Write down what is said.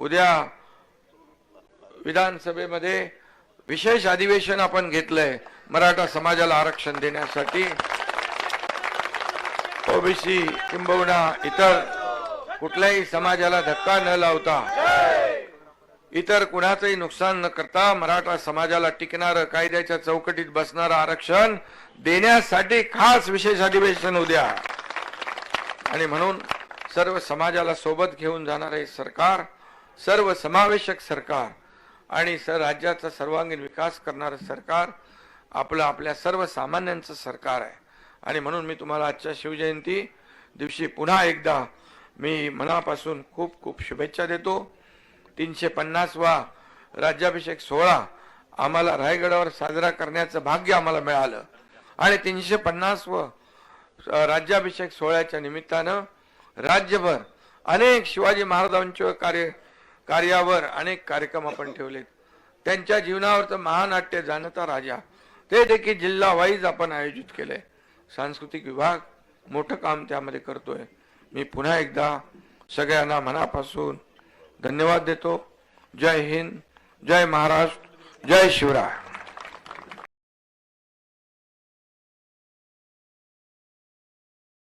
उद्या विधानसभेमध्ये विशेष अधिवेशन आपण घेतलंय मराठा समाजाला आरक्षण देण्यासाठी. ओबीसी किंबहुना इतर कुठल्याही समाजाला धक्का न लावता इतर कुणाचंही नुकसान न करता मराठा समाजाला टिकणारं कायद्याच्या चौकटीत बसणारं आरक्षण देण्यासाठी खास विशेष अधिवेशन उद्या. आणि म्हणून सर्व समाजाला सोबत घेऊन जाणार सरकार सर्व समावेशक सरकार आणि स राज्याचा सर्वांगीण विकास करणारं सरकार आपलं आपल्या सर्वसामान्यांचं सरकार आहे. आणि म्हणून मी तुम्हाला आजच्या शिवजयंती दिवशी पुन्हा एकदा मी मनापासून खूप खूप शुभेच्छा देतो. तीनशे पन्नासवा राज्याभिषेक सोहळा आम्हाला रायगडावर साजरा करण्याचं भाग्य आम्हाला मिळालं. आणि तीनशे पन्नासव राज्याभिषेक सोहळ्याच्या निमित्तानं राज्यभर अनेक शिवाजी महाराजांचे कार्य कार्यावर अनेक कार्यक्रम आपण ठेवलेत. त्यांच्या जीवनावरचं महानाट्य जाणता राजा. ते देखील जिल्हा वाईज आपण आयोजित केले सांस्कृतिक विभाग मोठं काम त्यामध्ये करतोय. मी पुन्हा एकदा सगळ्यांना मनापासून धन्यवाद देतो. जय हिंद जय महाराष्ट्र जय शिवराय.